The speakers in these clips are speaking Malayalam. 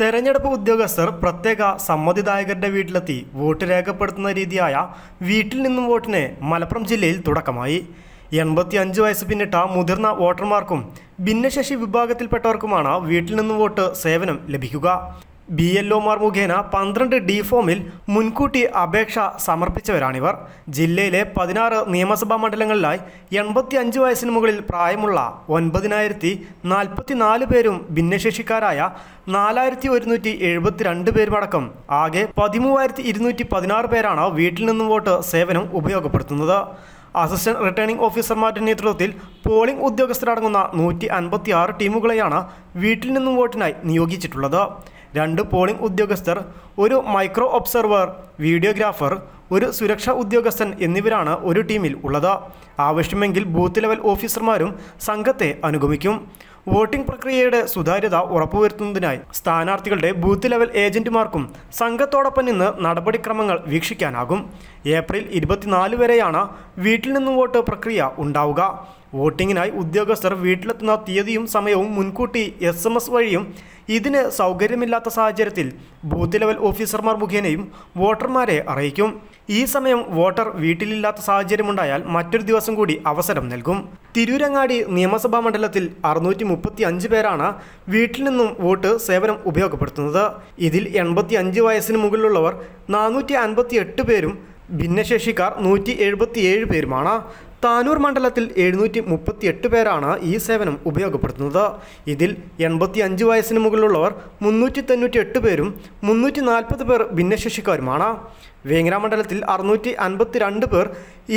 തെരഞ്ഞെടുപ്പ് ഉദ്യോഗസ്ഥർ പ്രത്യേക സമ്മതിദായകരുടെ വീട്ടിലെത്തി വോട്ട് രേഖപ്പെടുത്തുന്ന രീതിയായ വീട്ടിൽ നിന്നും വോട്ടിന് മലപ്പുറം ജില്ലയിൽ തുടക്കമായി. എൺപത്തി അഞ്ച് വയസ്സ് പിന്നിട്ട മുതിർന്ന വോട്ടർമാർക്കും ഭിന്നശേഷി വിഭാഗത്തിൽപ്പെട്ടവർക്കുമാണ് വീട്ടിൽ നിന്നും വോട്ട് സേവനം ലഭിക്കുക. ബി എൽ ഒമാർ മുഖേന പന്ത്രണ്ട് ഡി ഫോമിൽ മുൻകൂട്ടി അപേക്ഷ സമർപ്പിച്ചവരാണിവർ. ജില്ലയിലെ പതിനാറ് നിയമസഭാ മണ്ഡലങ്ങളിലായി എൺപത്തി അഞ്ച് വയസ്സിന് മുകളിൽ പ്രായമുള്ള ഒൻപതിനായിരത്തി നാൽപ്പത്തി നാല് പേരും ഭിന്നശേഷിക്കാരായ നാലായിരത്തി ഒരുന്നൂറ്റി എഴുപത്തിരണ്ട് പേരുമടക്കം. ആകെ പതിമൂവായിരത്തി ഇരുന്നൂറ്റി പതിനാറ് പേരാണ് വീട്ടിൽ നിന്നും വോട്ട് സേവനം ഉപയോഗപ്പെടുത്തുന്നത്. അസിസ്റ്റന്റ് റിട്ടേണിംഗ് ഓഫീസർമാരുടെ നേതൃത്വത്തിൽ പോളിംഗ് ഉദ്യോഗസ്ഥരടങ്ങുന്ന നൂറ്റി അൻപത്തി ആറ് ടീമുകളെയാണ് വീട്ടിൽ നിന്നും വോട്ടിനായി നിയോഗിച്ചിട്ടുള്ളത്. രണ്ട് പോളിംഗ് ഉദ്യോഗസ്ഥർ ഒരു മൈക്രോ ഒബ്സർവർ വീഡിയോഗ്രാഫർ ഒരു സുരക്ഷാ ഉദ്യോഗസ്ഥൻ എന്നിവരാണ് ഒരു ടീമിൽ ഉള്ളത്. ആവശ്യമെങ്കിൽ ബൂത്ത് ലെവൽ ഓഫീസർമാരും സംഘത്തെ അനുഗമിക്കും. വോട്ടിംഗ് പ്രക്രിയയുടെ സുതാര്യത ഉറപ്പുവരുത്തുന്നതിനായി സ്ഥാനാർത്ഥികളുടെ ബൂത്ത് ലെവൽ ഏജന്റുമാർക്കും സംഘത്തോടൊപ്പം നിന്ന് നടപടിക്രമങ്ങൾ വീക്ഷിക്കാനാകും. ഏപ്രിൽ ഇരുപത്തിനാല് വരെയാണ് വീട്ടിൽ നിന്നും വോട്ട് പ്രക്രിയ ഉണ്ടാവുക. വോട്ടിങ്ങിനായി ഉദ്യോഗസ്ഥർ വീട്ടിലെത്തുന്ന തീയതിയും സമയവും മുൻകൂട്ടി എസ് എം എസ് വഴിയും ഇതിന് സൗകര്യമില്ലാത്ത സാഹചര്യത്തിൽ ബൂത്ത് ലെവൽ ഓഫീസർമാർ മുഖേനയും വോട്ടർമാരെ അറിയിക്കും. ഈ സമയം വോട്ടർ വീട്ടിലില്ലാത്ത സാഹചര്യമുണ്ടായാൽ മറ്റൊരു ദിവസം കൂടി അവസരം നൽകും. തിരൂരങ്ങാടി നിയമസഭാ മണ്ഡലത്തിൽ അറുന്നൂറ്റി മുപ്പത്തി അഞ്ച് പേരാണ് വീട്ടിൽ നിന്നും വോട്ട് സേവനം ഉപയോഗപ്പെടുത്തുന്നത്. ഇതിൽ എൺപത്തി അഞ്ച് വയസ്സിന് മുകളിലുള്ളവർ നാനൂറ്റി അൻപത്തി എട്ട് പേരും ഭിന്നശേഷിക്കാർ നൂറ്റി എഴുപത്തിയേഴ് പേരുമാണ്. താനൂർ മണ്ഡലത്തിൽ എഴുന്നൂറ്റി മുപ്പത്തി എട്ട് പേരാണ് ഈ സേവനം ഉപയോഗപ്പെടുത്തുന്നത്. ഇതിൽ എൺപത്തി അഞ്ച് വയസ്സിന് മുകളിലുള്ളവർ മുന്നൂറ്റി തൊണ്ണൂറ്റി എട്ട് പേരും മുന്നൂറ്റി നാൽപ്പത് പേർ ഭിന്നശേഷിക്കാരുമാണ്. വേങ്ങര മണ്ഡലത്തിൽ അറുന്നൂറ്റി അൻപത്തി രണ്ട് പേർ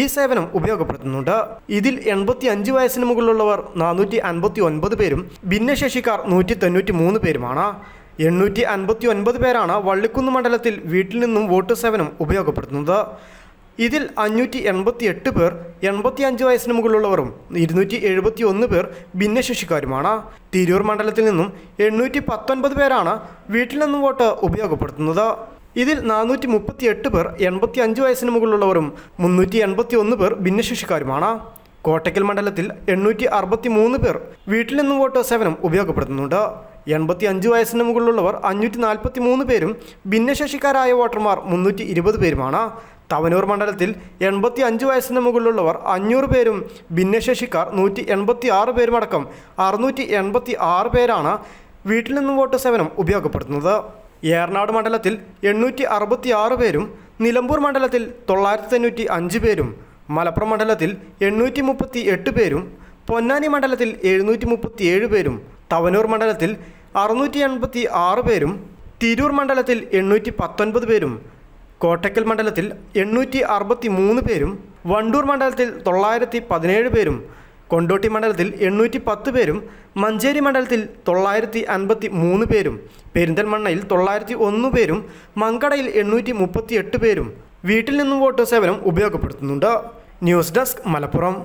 ഈ സേവനം ഉപയോഗപ്പെടുത്തുന്നുണ്ട്. ഇതിൽ എൺപത്തി അഞ്ച് വയസ്സിന് മുകളിലുള്ളവർ നാനൂറ്റി അൻപത്തി ഒൻപത് പേരും ഭിന്നശേഷിക്കാർ നൂറ്റി തൊണ്ണൂറ്റി മൂന്ന് പേരുമാണ്. എണ്ണൂറ്റി അൻപത്തി ഒൻപത് പേരാണ് വള്ളിക്കുന്ന് മണ്ഡലത്തിൽ വീട്ടിൽ നിന്നും വോട്ട് സേവനം ഉപയോഗപ്പെടുത്തുന്നത്. ഇതിൽ അഞ്ഞൂറ്റി എൺപത്തി എട്ട് പേർ എൺപത്തി അഞ്ച് വയസ്സിന് മുകളിലുള്ളവരും ഇരുന്നൂറ്റി എഴുപത്തി ഒന്ന് പേർ ഭിന്നശേഷിക്കാരുമാണ്. തിരൂർ മണ്ഡലത്തിൽ നിന്നും എണ്ണൂറ്റി പത്തൊൻപത് പേരാണ് വീട്ടിൽ നിന്നും വോട്ട് ഉപയോഗപ്പെടുത്തുന്നത്. ഇതിൽ നാനൂറ്റി മുപ്പത്തി എട്ട് പേർ എൺപത്തി അഞ്ച് വയസ്സിന് മുകളിലുള്ളവരും മുന്നൂറ്റി എൺപത്തി ഒന്ന് പേർ ഭിന്നശേഷിക്കാരുമാണ്. കോട്ടയ്ക്കൽ മണ്ഡലത്തിൽ എണ്ണൂറ്റി അറുപത്തി മൂന്ന് പേർ വീട്ടിൽ നിന്നും വോട്ട് സേവനം ഉപയോഗപ്പെടുത്തുന്നുണ്ട്. എൺപത്തി അഞ്ച് വയസ്സിന് മുകളിലുള്ളവർ അഞ്ഞൂറ്റി നാൽപ്പത്തി മൂന്ന് പേരും ഭിന്നശേഷിക്കാരായ വോട്ടർമാർ മുന്നൂറ്റി ഇരുപത് പേരുമാണ്. തവനൂർ മണ്ഡലത്തിൽ എൺപത്തി അഞ്ച് വയസ്സിന് മുകളിലുള്ളവർ അഞ്ഞൂറ് പേരും ഭിന്നശേഷിക്കാർ നൂറ്റി എൺപത്തി ആറ് പേരുമടക്കം അറുന്നൂറ്റി എൺപത്തി ആറ് പേരാണ് വീട്ടിൽ നിന്നും വോട്ട് സേവനം ഉപയോഗപ്പെടുത്തുന്നത്. ഏറനാട് മണ്ഡലത്തിൽ എണ്ണൂറ്റി അറുപത്തി ആറ് പേരും നിലമ്പൂർ മണ്ഡലത്തിൽ തൊള്ളായിരത്തി തൊണ്ണൂറ്റി അഞ്ച് പേരും മലപ്പുറം മണ്ഡലത്തിൽ എണ്ണൂറ്റി മുപ്പത്തി എട്ട് പേരും പൊന്നാനി മണ്ഡലത്തിൽ എഴുന്നൂറ്റി മുപ്പത്തി ഏഴ് പേരും തവനൂർ മണ്ഡലത്തിൽ അറുന്നൂറ്റി എൺപത്തി ആറ് പേരും തിരൂർ മണ്ഡലത്തിൽ എണ്ണൂറ്റി പത്തൊൻപത് പേരും കോട്ടക്കൽ മണ്ഡലത്തിൽ എണ്ണൂറ്റി അറുപത്തി മൂന്ന് പേരും വണ്ടൂർ മണ്ഡലത്തിൽ തൊള്ളായിരത്തി പതിനേഴ് പേരും കൊണ്ടോട്ടി മണ്ഡലത്തിൽ എണ്ണൂറ്റി പത്ത് പേരും മഞ്ചേരി മണ്ഡലത്തിൽ തൊള്ളായിരത്തി അൻപത്തി മൂന്ന് പേരും പെരിന്തൽമണ്ണയിൽ തൊള്ളായിരത്തി ഒന്ന് പേരും മങ്കടയിൽ എണ്ണൂറ്റി മുപ്പത്തി എട്ട് പേരും. വീട്ടിൽ നിന്നും വോട്ട് സേവനം ഉപയോഗപ്പെടുത്തുന്നുണ്ട്. News desk Malappuram.